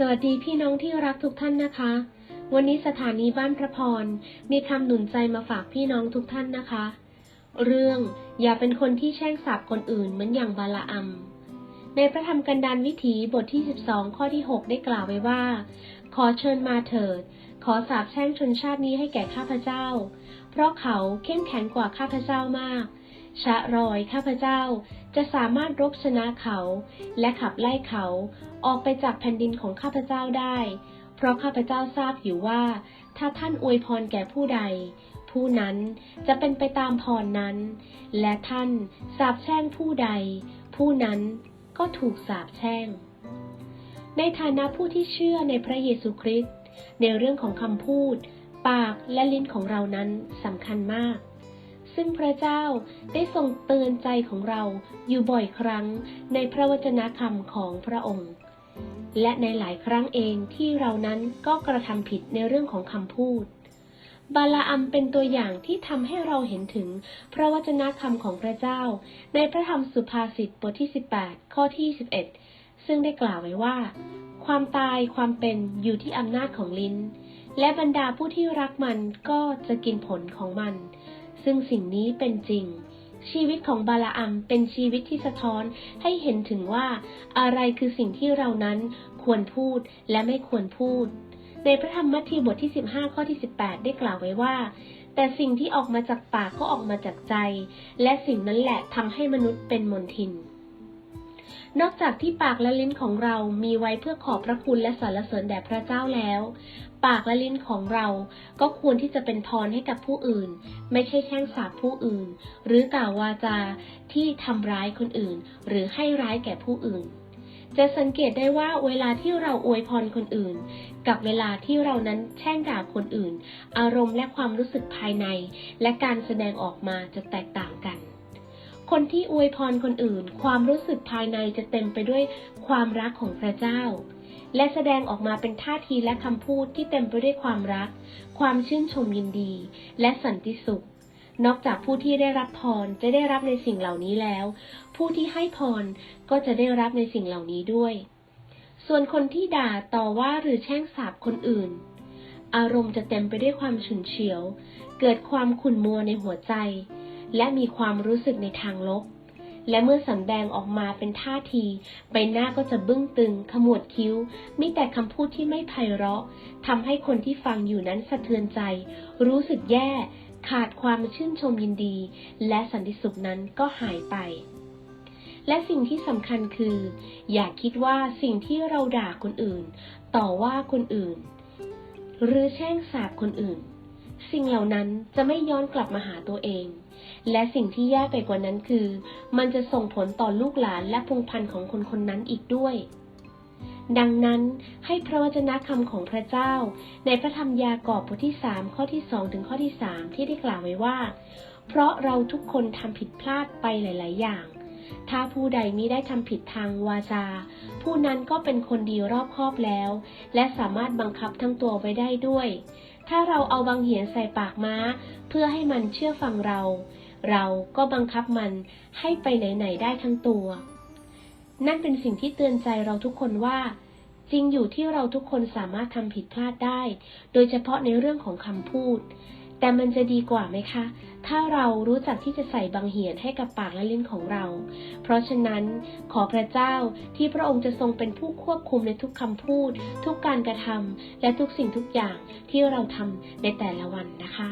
สวัสดีพี่น้องที่รักทุกท่านนะคะ วันนี้สถานีบ้านพระพร มีคำหนุนใจมาฝากพี่น้องทุกท่านนะคะ เรื่องอย่าเป็นคนที่แช่งสาบคนอื่นเหมือนอย่างบาลาอัม ในพระธรรมกันดารวิถีบทที่ 12 ข้อที่ 6 ได้กล่าวไว้ว่า ขอเชิญมาเถิด ขอสาบแช่งชนชาตินี้ให้แก่ข้าพเจ้า เพราะเขาเข้มแข็งกว่าข้าพเจ้ามาก ชะรอยข้าพเจ้าจะสามารถรบชนะเขา และขับไล่เขาออกไปจากแผ่นดินของข้าพเจ้าได้ เพราะข้าพเจ้าทราบอยู่ว่า ถ้าท่านอวยพรแก่ผู้ใด ผู้นั้นจะเป็นไปตามพรนั้น และท่านสาบแช่งผู้ใด ผู้นั้นก็ถูกสาบแช่ง ในฐานะผู้ที่เชื่อในพระเยซูคริสต์ในเรื่องของคำพูด ปากและลิ้นของเรานั้นสำคัญมาก ซึ่งพระเจ้าได้ทรงเตือนใจของเราอยู่บ่อยครั้งในพระวจนะคำของพระองค์ และในหลายครั้งเองที่เรานั้นก็กระทำผิดในเรื่องของคำพูด บาลาอัมเป็นตัวอย่างที่ทำให้เราเห็นถึงพระวจนะคำของพระเจ้า ในพระธรรมสุภาษิตบทที่ 18 ข้อที่ 11 ซึ่งได้กล่าวไว้ว่า ความตายความเป็นอยู่ที่อำนาจของลิ้นและบรรดาผู้ที่รักมันก็จะกินผลของมัน ซึ่งสิ่งนี้เป็นจริง ชีวิตของบาลอัมเป็นชีวิตที่สะท้อนให้เห็นถึงว่า อะไรคือสิ่งที่เรานั้นควรพูดและไม่ควรพูด ในพระธรรมมัทธิวบทที่ 15 ข้อที่ 18 ได้กล่าวไว้ว่า แต่สิ่งที่ออกมาจากปากก็ออกมาจากใจ และสิ่งนั้นแหละทำให้มนุษย์เป็นมนทิน นอกจากที่ปากและลิ้นของเรามีไว้เพื่อขอบพระคุณและสรรเสริญแด่พระเจ้าแล้ว ปากและลิ้นของเราก็ควรที่จะเป็นพรให้กับผู้อื่น ไม่ใช่แช่งสาบผู้อื่น หรือกล่าววาจาที่ทำร้ายคนอื่น หรือให้ร้ายแก่ผู้อื่น จะสังเกตได้ว่าเวลาที่เราอวยพรคนอื่น กับเวลาที่เรานั้นแช่งด่าคนอื่น อารมณ์และความรู้สึกภายใน และการแสดงออกมาจะแตกต่างกัน คนที่อวยพรคนอื่น ความรู้สึกภายในจะเต็มไปด้วยความรักของพระเจ้า และแสดงออกมาเป็นท่าทีและคำพูดที่เต็มไปด้วยความรัก ความชื่นชมยินดี และสันติสุข นอกจากผู้ที่ได้รับพรจะได้รับในสิ่งเหล่านี้แล้ว ผู้ที่ให้พรก็จะได้รับในสิ่งเหล่านี้ด้วย ส่วนคนที่ด่าต่อว่าหรือแช่งสาบคนอื่น อารมณ์จะเต็มไปด้วยความฉุนเฉียว เกิดความขุ่นมัวในหัวใจ และมีความรู้สึกในทางลบ และเมื่อสำแดงออกมาเป็นท่าที ใบหน้าก็จะบึ้งตึง ขมวดคิ้ว มีแต่คำพูดที่ไม่ไพเราะทำให้คนที่ฟังอยู่นั้นสะเทือนใจ รู้สึกแย่ ขาดความชื่นชมยินดี และสันติสุขนั้นก็หายไปและสิ่งที่สำคัญคือ อย่าคิดว่าสิ่งที่เราด่าคนอื่น ต่อว่าคนอื่น หรือแช่งสาบคนอื่น สิ่งเหล่านั้นจะไม่ย้อนกลับมาหาตัวเอง และสิ่งที่แย่ไปกว่านั้นคือ มันจะส่งผลต่อลูกหลานและพงพันธุ์ของคนคนนั้นอีกด้วย ดังนั้นให้พระวจนะคำของพระเจ้า ในพระธรรมยากอบบทที่3ข้อที่2ถึงข้อที่3ที่ได้กล่าวไว้ว่า เพราะเราทุกคนทำผิดพลาดไปหลาย ๆ อย่าง ถ้าผู้ใดมิได้ทำผิดทางวาจา ผู้นั้นก็เป็นคนดีรอบคอบแล้ว และสามารถบังคับทั้งตัวไว้ได้ด้วย ถ้าเราเอาบางเหียนใส่ปากม้า เพื่อให้มันเชื่อฟังเรา เราก็บังคับมันให้ไปไหนๆได้ทั้งตัว นั่นเป็นสิ่งที่เตือนใจเราทุกคนว่า จริงอยู่ที่เราทุกคนสามารถทำผิดพลาดได้ โดยเฉพาะในเรื่องของคำพูด แต่มันจะดีกว่าไหมคะ ถ้าเรารู้จักที่จะใส่บางเหียนให้กับปากและลิ้นของเรา เพราะฉะนั้นขอพระเจ้าที่พระองค์จะทรงเป็นผู้ควบคุมในทุกคำพูด ทุกการกระทำและทุกสิ่งทุกอย่างที่เราทำในแต่ละวันนะคะ